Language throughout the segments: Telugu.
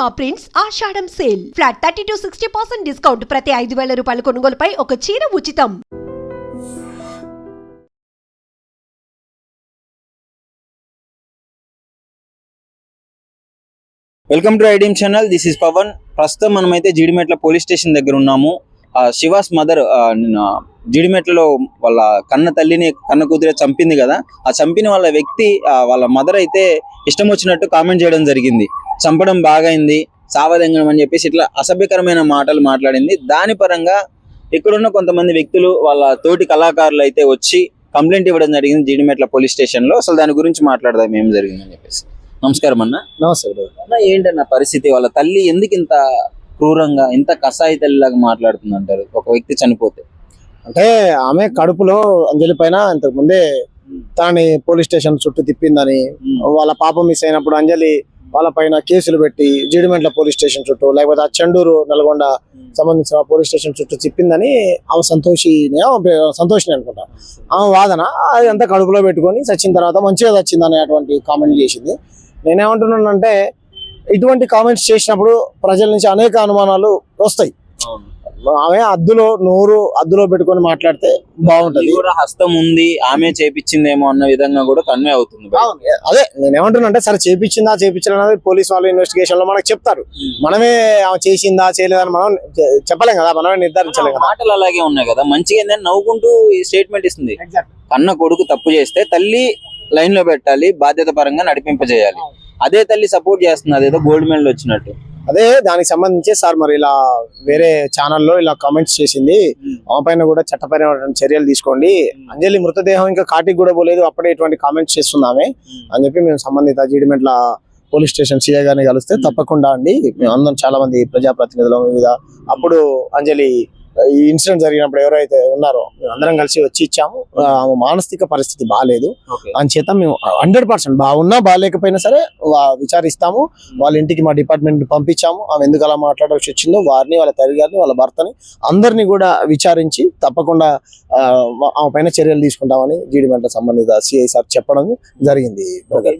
Purnima prints Ashadham sale. Flat thirty to sixty percent discount. ప్రతి ఐదు వేల రూపాయల కొనుగోలుపై ఒక చీర ఉచితం. Welcome to idiom channel this is Pavan ప్రస్తుతం మనమైతే జీడిమెట్ల పోలీస్ స్టేషన్ దగ్గర ఉన్నాము. శివాస్ మదర్ జీడిమెట్లలో వాళ్ళ కన్న తల్లిని కన్న కూతురే చంపింది కదా. ఆ చంపిన వాళ్ళ వ్యక్తి వాళ్ళ మదర్ అయితే ఇష్టం వచ్చినట్టు కామెంట్ చేయడం జరిగింది. చంపడం బాగైంది సావదంగం అని చెప్పేసి ఇట్లా అసభ్యకరమైన మాటలు మాట్లాడింది. దాని పరంగా ఇక్కడున్న కొంతమంది వ్యక్తులు వాళ్ళ తోటి కళాకారులు అయితే వచ్చి కంప్లైంట్ ఇవ్వడం జరిగింది జీడిమెట్ల పోలీస్ స్టేషన్లో అసలు దాని గురించి మాట్లాడదాం ఏం జరిగిందని చెప్పేసి. నమస్కారం అన్న. నమస్తే బ్రో అన్న ఏంటన్న పరిస్థితి? వాళ్ళ తల్లి ఎందుకు ఇంత క్రూరంగా ఇంత కసాయి తల్లిలాగా మాట్లాడుతుంది అంటారు ఒక వ్యక్తి చనిపోతే. అంటే ఆమె కడుపులో అంజలి పైన ఇంతకు ముందే తనని పోలీస్ స్టేషన్ చుట్టూ తిప్పిందని వాళ్ళ పాప మిస్ అయినప్పుడు అంజలి వాళ్ళ పైన కేసులు పెట్టి జీడిమెంట్ల పోలీస్ స్టేషన్ చుట్టూ లేకపోతే ఆ చెండూరు నల్గొండ సంబంధించిన పోలీస్ స్టేషన్ చుట్టూ చెప్పిందని ఆమె సంతోషినే సంతోషిని అనుకుంటా. ఆమె వాదన అది అంతా కడుపులో పెట్టుకొని చచ్చిన తర్వాత మంచిగా చచ్చింది అనేటువంటి కామెంట్ చేసింది. నేనేమంటున్నానంటే ఇటువంటి కామెంట్స్ చేసినప్పుడు ప్రజల నుంచి అనేక అనుమానాలు వస్తాయి. ఆమె అద్దులో నోరు అద్దులో పెట్టుకొని మాట్లాడితే బాగుంటది. కూడా హస్తం ఉంది ఆమె చేపించిందేమో అన్న విధంగా కూడా కన్వే అవుతుంది. అదే నేనేమంటున్నా అంటే సరే చేపించిందా చేపించలేదా అనేది పోలీస్ వాళ్ళు ఇన్వెస్టిగేషన్లో మనకు చెప్తారు. మనమే ఆమె చేసిందా చేయలేదా అని మనం చెప్పలేం కదా మనమే నిర్ధారించలేం కదా. మాటలు అలాగే ఉన్నాయి కదా మంచిగా ఏంటంటే నవ్వుకుంటూ ఈ స్టేట్మెంట్ ఇస్తుంది. కన్న కొడుకు తప్పు చేస్తే తల్లి లైన్లో పెట్టాలి బాధ్యత పరంగా నడిపింపజేయాలి. అదే తల్లి సపోర్ట్ చేస్తుంది అదేదో గోల్డ్ మెడల్ వచ్చినట్టు. అదే దానికి సంబంధించి సార్ మరి ఇలా వేరే ఛానల్లో ఇలా కామెంట్స్ చేసింది. ఆమె పైన కూడా చట్టపరమైన చర్యలు తీసుకోండి. అంజలి మృతదేహం ఇంకా కాటికి కూడా పోలేదు. అప్పుడే ఇటువంటి కామెంట్స్ చేస్తున్నామే. అని చెప్పి మేము సంబంధిత జీడిమెంట్ల పోలీస్ స్టేషన్ సీఏ గారిని కలిస్తే. తప్పకుండా అండి. మేము అందరం చాలా మంది ప్రజాప్రతినిధులు వివిధ. అప్పుడు అంజలి ఈ ఇన్సిడెంట్ జరిగినప్పుడు ఎవరైతే ఉన్నారో మేము అందరం కలిసి వచ్చి ఇచ్చాము. ఆమె మానసిక పరిస్థితి బాగాలేదు అంచేత మేము హండ్రెడ్ పర్సెంట్ బాగున్నా బాగాలేకపోయినా సరే విచారిస్తాము. వాళ్ళ ఇంటికి మా డిపార్ట్మెంట్ పంపించాము. ఆమె ఎందుకు అలా మాట్లాడాల్సి వచ్చిందో వారిని వాళ్ళ తల్లి గారిని వాళ్ళ భర్తని అందరినీ కూడా విచారించి తప్పకుండా ఆమె పైన చర్యలు తీసుకుంటామని జీడిమెంట సంబంధిత సిఐ సార్ చెప్పడం జరిగింది.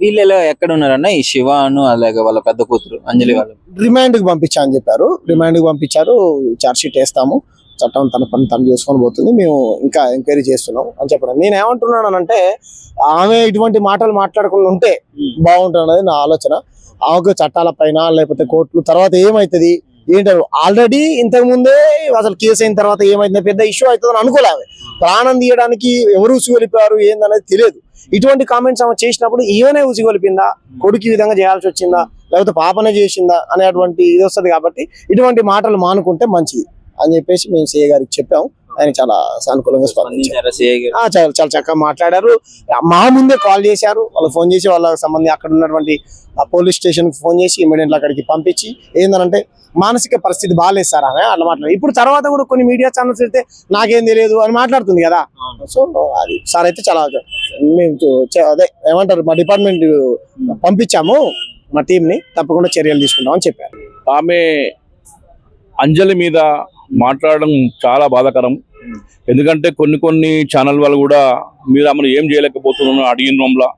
వీళ్ళు ఎక్కడ ఉన్నారన్న ఈ శివాను అలాగే వాళ్ళ పెద్ద కూతురు అంజలి వాళ్ళు? రిమాండ్కి పంపించా అని చెప్పారు. రిమాండ్కి పంపించారు. చార్జ్ షీట్ వేస్తాము. చట్టం తన పని తను చేసుకొని పోతుంది. మేము ఇంకా ఎంక్వైరీ చేస్తున్నాం అని చెప్పడం. నేను ఏమంటున్నానంటే ఆమె ఇటువంటి మాటలు మాట్లాడకుండా ఉంటే బాగుంటుంది నా ఆలోచన. ఆమెకు చట్టాల పైన లేకపోతే కోర్టులు తర్వాత ఏమైతుంది? ఏంటారు ఆల్రెడీ ఇంతకు ముందే అసలు కేసు అయిన తర్వాత ఏమైంది పెద్ద ఇష్యూ అవుతుందని అనుకోలే ఆమె. ప్రాణం తీయడానికి ఎవరు ఉసిగొలిపారు ఏందనేది తెలియదు. ఇటువంటి కామెంట్స్ ఆమె చేసినప్పుడు ఈమెనే ఉసిగొలిపిందా కొడుకు ఈ విధంగా చేయాల్సి వచ్చిందా? లేకపోతే పాపనే చేసిందా? అనేటువంటి ఇది వస్తుంది కాబట్టి ఇటువంటి మాటలు మానుకుంటే మంచిది. అని చెప్పేసి మేము సీఏ గారికి చెప్పాము ఆయన చాలా సానుకూలంగా స్పందించారు. చాలా చాలా చక్కగా మాట్లాడారు. మా ముందే కాల్ చేశారు. వాళ్ళు ఫోన్ చేసి వాళ్ళకి సంబంధించి అక్కడ ఉన్నటువంటి ఆ పోలీస్ స్టేషన్ ఫోన్ చేసి ఇమీడియట్ అక్కడికి పంపించి ఏంటంటే మానసిక పరిస్థితి బాగాలేదు సార్ అని అట్లా మాట్లాడారు. ఇప్పుడు తర్వాత కూడా కొన్ని మీడియా ఛానల్స్ అయితే నాకేం తెలియదు అని మాట్లాడుతుంది కదా. సో అది సార్ అయితే చాలా మేము చ- అదే ఏమంటారు మా డిపార్ట్మెంట్ పంపించాము మా టీం ని తప్పకుండా చర్యలు తీసుకుంటామని చెప్పారు. ఆమె అంజలి మీద మాట్లాడడం చాలా బాధాకరం. ఎందుకంటే కొన్ని కొన్ని ఛానల్ వాళ్ళు కూడా మీరు ఆమెను ఏం చేయలేకపోతున్నాను అడిగిన రూమ్లో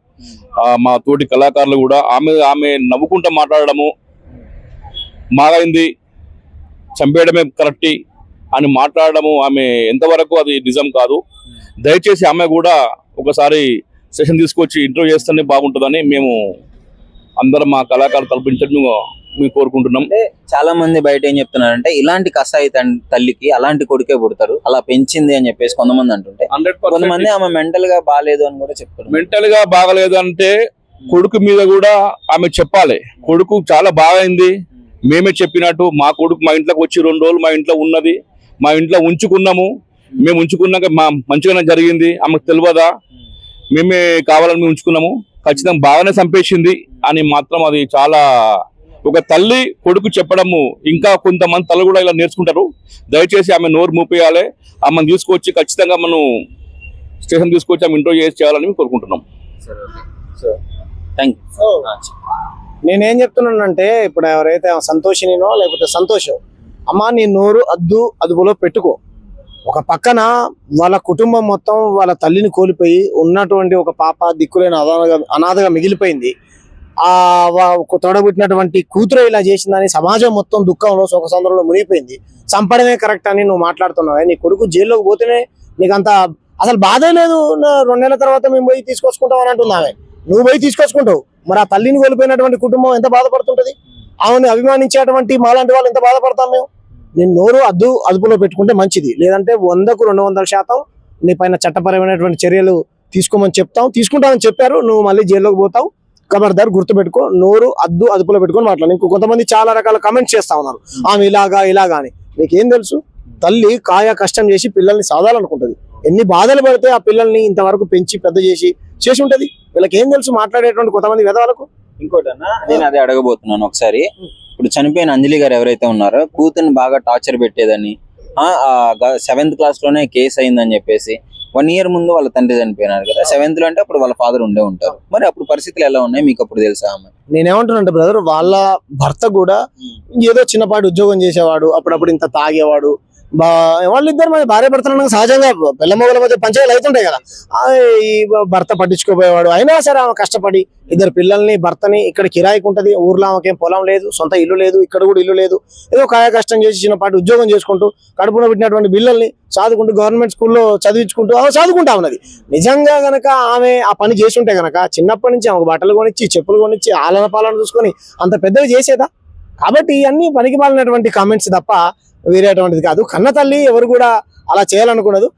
మా తోటి కళాకారులు కూడా ఆమె ఆమె నవ్వుకుంటూ మాట్లాడడము మాగైంది చంపేయడమే కరెక్ట్ అని మాట్లాడడము ఆమె ఎంతవరకు అది నిజం కాదు. దయచేసి ఆమె కూడా ఒకసారి సెషన్ తీసుకొచ్చి ఇంటర్వ్యూ చేస్తేనే బాగుంటుందని మేము అందరం మా కళాకారులు తలపించడం మేము కోరుకుంటున్నాం. అంటే చాలా మంది బయట ఏం చెప్తున్నారంటే ఇలాంటి కసాయి తల్లికి అలాంటి కొడుకే పుడతారు అలా పెంచింది అని చెప్పేసి కొంతమంది అంటుంటే కొంతమంది ఆమె మెంటల్గా బాగాలేదు అని కూడా చెప్తారు మెంటల్గా బాగలేదు అంటే కొడుకు మీద కూడా ఆమె చెప్పాలి. కొడుకు చాలా బాగైంది. మేమే చెప్పినట్టు మా కొడుకు మా ఇంట్లోకి వచ్చి రెండు రోజులు మా ఇంట్లో ఉన్నది. మా ఇంట్లో ఉంచుకున్నాము. మేము ఉంచుకున్నాక మా మంచిగానే జరిగింది. ఆమెకు తెలియదా? మేమే కావాలని మేము ఉంచుకున్నాము. ఖచ్చితంగా బాగానే చంపేసింది అని మాత్రం అది చాలా ఒక తల్లి కొడుకు చెప్పడము ఇంకా కొంతమంది తల్లి కూడా ఇలా నేర్చుకుంటారు. దయచేసి ఆమె నోరు మూపేయాలి ఆమెను తీసుకొచ్చి ఖచ్చితంగా మనం స్టేషన్ తీసుకొచ్చి ఆమె ఇంటర్వ్యూ చేసి చేయాలని మేము కోరుకుంటున్నాం. థ్యాంక్ సో నేనేం చెప్తున్నానంటే ఇప్పుడు ఎవరైతే ఆ సంతోషినినో లేకపోతే సంతోషం అమ్మా నీ నోరు అద్దు అదుపులో పెట్టుకో. ఒక పక్కన వాళ్ళ కుటుంబం మొత్తం వాళ్ళ తల్లిని కోల్పోయి ఉన్నటువంటి ఒక పాప దిక్కులేని అనాథగా అనాథగా మిగిలిపోయింది. ఆ తొడబుట్టినటువంటి తోడబుట్టినటువంటి కూతురు ఇలా చేసిందని సమాజం మొత్తం దుఃఖంలో సుఖసంద్రంలో మునిగిపోయింది. చంపడమే కరెక్ట్ అని నువ్వు మాట్లాడుతున్నావు. నీ కొడుకు జైల్లోకి పోతేనే నీకంత అసలు బాధే లేదు. రెండు నెలల తర్వాత మేము పోయి తీసుకొచ్చుకుంటాం అని అంటున్నావే నువ్వు పోయి తీసుకొచ్చుకుంటావు. మరి ఆ తల్లిని కోల్పోయినటువంటి కుటుంబం ఎంత బాధపడుతుంటది? ఆమెను అభిమానించేటువంటి మాలాంటి వాళ్ళు ఎంత బాధపడతాం మేము? నేను నోరు అద్దు అదుపులో పెట్టుకుంటే మంచిది. లేదంటే వందకు రెండు వందల శాతం నీ పైన చట్టపరమైనటువంటి చర్యలు తీసుకోమని చెప్తాం. తీసుకుంటామని చెప్పారు. నువ్వు మళ్ళీ జైల్లోకి పోతావు. ఖబర్దార్ గుర్తుపెట్టుకో నోరు అద్దు అదుపులో పెట్టుకొని మాట్లాడు. ఇంకో కొంతమంది చాలా రకాల కమెంట్స్ చేస్తా ఉన్నారు. ఆమె ఇలాగా ఇలాగా అని. మీకేం తెలుసు? తల్లి కాయ కష్టం చేసి పిల్లల్ని సాధాలనుకుంటది ఎన్ని బాధలు పడితే ఆ పిల్లల్ని ఇంతవరకు పెంచి పెద్ద చేసి చేసి ఉంటది. వీళ్ళకి ఏం తెలుసు మాట్లాడేటువంటి కొంతమంది విధవాలకు? ఇంకోటన్నా నేను అదే అడగబోతున్నాను ఒకసారి. ఇప్పుడు చనిపోయిన అంజలి గారు ఎవరైతే ఉన్నారో కూతుర్ని బాగా టార్చర్ పెట్టేదని సెవెంత్ క్లాస్లోనే కేసు అయిందని చెప్పేసి వన్ ఇయర్ ముందు వాళ్ళ తండ్రి చనిపోయినారు కదా. సెవెంత్లో అంటే అప్పుడు వాళ్ళ ఫాదర్ ఉండే ఉంటారు. మరి అప్పుడు పరిస్థితులు ఎలా ఉన్నాయి? మీకు అప్పుడు తెలుసా? ఆమె నేనేమంటున్నానంటే బ్రదర్ వాళ్ళ భర్త కూడా ఏదో చిన్నపాటి ఉద్యోగం చేసేవాడు అప్పుడప్పుడు ఇంత తాగేవాడు వాళ్ళిద్దరు మరి భార్య భర్తలు సహజంగా పిల్లమొగల మధ్య పంచాయలు అవుతుంటాయి కదా. ఈ భర్త పట్టించుకోపోయేవాడు అయినా సరే ఆమె కష్టపడి ఇద్దరు పిల్లల్ని భర్తని ఇక్కడ కిరాయికి ఉంటుంది ఊర్లో ఆమెకేం పొలం లేదు సొంత ఇల్లు లేదు ఇక్కడ కూడా ఇల్లు లేదు. ఏదో కాయ కష్టం చేసి చిన్నపాటి ఉద్యోగం చేసుకుంటూ కడుపున పెట్టినటువంటి పిల్లల్ని చదువుకుంటూ గవర్నమెంట్ స్కూల్లో చదివించుకుంటూ ఆమె చదువుకుంటా ఉన్నది. నిజంగా గనక ఆమె ఆ పని చేస్తుంటే గనక చిన్నప్పటి నుంచి ఆమెకు బట్టలు కొనిచ్చి చెప్పులు కొనిచ్చి ఆలన పాలన చూసుకొని అంత పెద్దవి చేసేదా? కాబట్టి ఇవన్నీ పనికి మాలినటువంటి కామెంట్స్ తప్ప వేరేటువంటిది కాదు. కన్న తల్లి ఎవరు కూడా అలా చేయాలనుకున్నదు.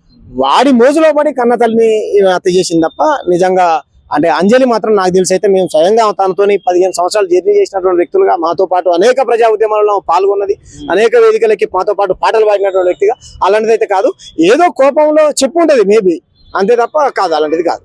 వాడి మోజులో పడి కన్న తల్లిని హత్య చేసింది తప్ప నిజంగా అంటే అంజలి మాత్రం నాకు తెలిసి అయితే మేము స్వయంగా తనతోని పదిహేను సంవత్సరాలు జర్నీ చేసినటువంటి వ్యక్తులుగా మాతో పాటు అనేక ప్రజా ఉద్యమాలలో పాల్గొన్నది అనేక వేదికలకి మాతో పాటు పాటలు పాడినటువంటి వ్యక్తిగా అలాంటిది అయితే కాదు. ఏదో కోపంలో చెప్పు ఉంటది మేబీ అంతే తప్ప కాదు అలాంటిది కాదు.